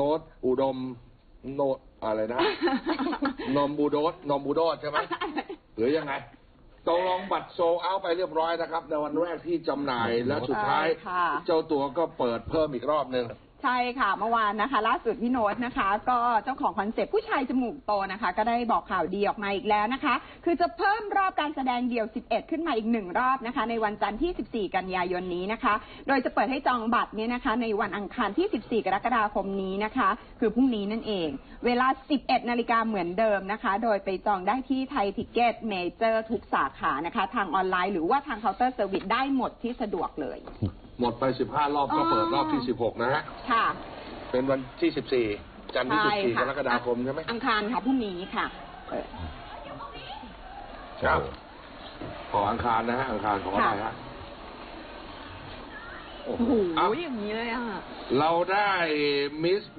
น้ตอุดมโนตอะไรนะ นมบูโดสนมบูโดสใช่ไหมหรือยังไงตกลงบัตรโซเอาไปเรียบร้อยนะครับ ในวันแรกที่จำหน่ายและสุดท้ายใช่ค่ะเจ้าตัวก็เปิดเพิ่มอีกรอบหนึ่ง ใช่ค่ะเมื่อวานนะคะ ล่าสุดพี่โน้ตนะคะ ก็เจ้าของคอนเซปต์ผู้ชายจมูกโตนะคะ ก็ได้บอกข่าวดีออกมาอีกแล้วนะคะ คือจะเพิ่มรอบการแสดงเดี่ยว 11 ขึ้นมาอีกหนึ่งรอบนะคะ ในวันจันทร์ที่ 14 กันยายนนี้นะคะ โดยจะเปิดให้จองบัตรเนี่ยนะคะ ในวันอังคารที่ 14 กรกฎาคมนี้นะคะ คือพรุ่งนี้นั่นเอง เวลา 11 นาฬิกาเหมือนเดิมนะคะ โดยไปจองได้ที่ไทยทิเก็ตเมเจอร์ทุกสาขานะคะ ทางออนไลน์หรือว่าทางเคาน์เตอร์เซอร์วิสได้หมดที่สะดวกเลย หมดไป 15 รอบก็เปิดรอบที่ 16 นะฮะ ค่ะ เป็นวันที่ 14 จันทร์ที่ ใช่14 กค่ะรกฎาคมใช่ไหมอังคารค่ะพรุ่งนี้ค่ะเออครับขออังคารนะฮะ อังคารขออะไรฮะโอ้โอ้โหโห เอ้าอย่างนี้เลยอะ เราได้มิส